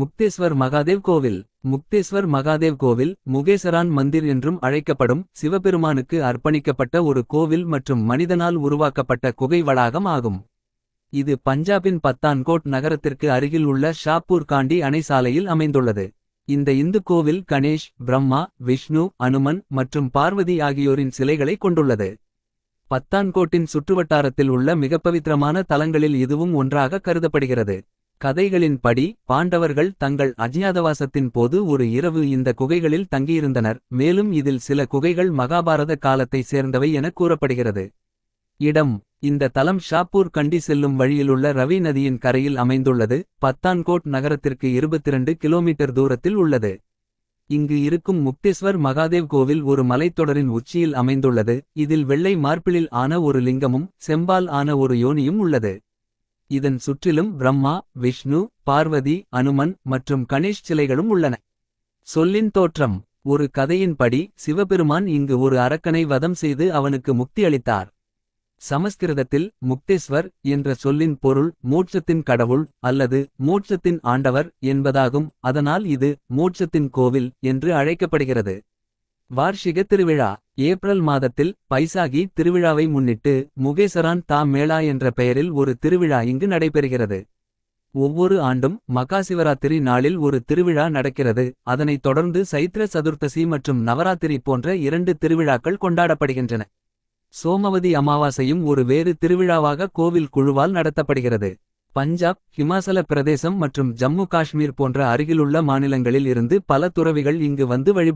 முக்தேஸ்வர் மகாதேவ் கோவில். முக்தேஸ்வர் மகாதேவ் கோவில் முகேசரான் மந்திர் என்றும் அழைக்கப்படும் சிவபெருமானுக்கு அர்ப்பணிக்கப்பட்ட ஒரு கோவில் மற்றும் மனிதனால் உருவாக்கப்பட்ட குகை வளாகம் ஆகும். இது பஞ்சாபின் பத்தான்கோட் நகரத்திற்கு அருகில் உள்ள ஷாப்பூர் காண்டி அணை சாலையில் அமைந்துள்ளது. இந்த இந்து கோவில் கணேஷ் பிரம்மா விஷ்ணு அனுமன் மற்றும் பார்வதி ஆகியோரின் சிலைகளை கொண்டுள்ளது. பத்தான்கோட்டின் சுற்றுவட்டாரத்தில் உள்ள மிகப்பவித்திரமான தலங்களில் இதுவும் ஒன்றாக கருதப்படுகிறது. கதைகளின் படி பாண்டவர்கள் தங்கள் அஜ்ஞாதவாசத்தின் போது ஒரு இரவு இந்த குகைகளில் தங்கியிருந்தனர். மேலும் இதில் சில குகைகள் மகாபாரத காலத்தை சேர்ந்தவை என கூறப்படுகிறது. இடம் இந்த தலம் ஷாப்பூர் கண்டி செல்லும் வழியிலுள்ள ரவி நதியின் கரையில் அமைந்துள்ளது. பத்தான்கோட் நகரத்திற்கு 22 கிலோமீட்டர் தூரத்தில் உள்ளது. இங்கு இருக்கும் முக்தேஸ்வர் மகாதேவ் கோவில் ஒரு மலைத்தொடரின் உச்சியில் அமைந்துள்ளது. இதில் வெள்ளை மார்பிளில் ஆன ஒரு லிங்கமும் செம்பால் ஆன ஒரு யோனியும் உள்ளது. இதன் சுற்றிலும் பிரம்மா விஷ்ணு பார்வதி அனுமன் மற்றும் கணேஷ் சிலைகளும் உள்ளன. சொல்லின் தோற்றம். ஒரு கதையின்படி சிவபெருமான் இங்கு ஒரு அரக்கனை வதம் செய்து அவனுக்கு முக்தி அளித்தார். சமஸ்கிருதத்தில் முக்தேஸ்வர் என்ற சொல்லின் பொருள் மோட்சத்தின் கடவுள் அல்லது மோட்சத்தின் ஆண்டவர் என்பதாகும். அதனால் இது மோட்சத்தின் கோவில் என்று அழைக்கப்படுகிறது. வார்ஷிக திருவிழா. ஏப்ரல் மாதத்தில் பைசாகி திருவிழாவை முன்னிட்டு முகேசரான் தா மேளா என்ற பெயரில் ஒரு திருவிழா இங்கு நடைபெறுகிறது. ஒவ்வொரு ஆண்டும் மகாசிவராத்திரி நாளில் ஒரு திருவிழா நடக்கிறது. அதனைத் தொடர்ந்து சைத்ர சதுர்த்தசி மற்றும் நவராத்திரி போன்ற இரண்டு திருவிழாக்கள் கொண்டாடப்படுகின்றன. சோமவதி அமாவாசையும் ஒரு வேறு திருவிழாவாக கோவில் குழுவால் நடத்தப்படுகிறது. பஞ்சாப் ஹிமாசல பிரதேசம் மற்றும் ஜம்மு காஷ்மீர் போன்ற அருகிலுள்ள மாநிலங்களில் இருந்து பல துறவிகள் இங்கு வந்து வழி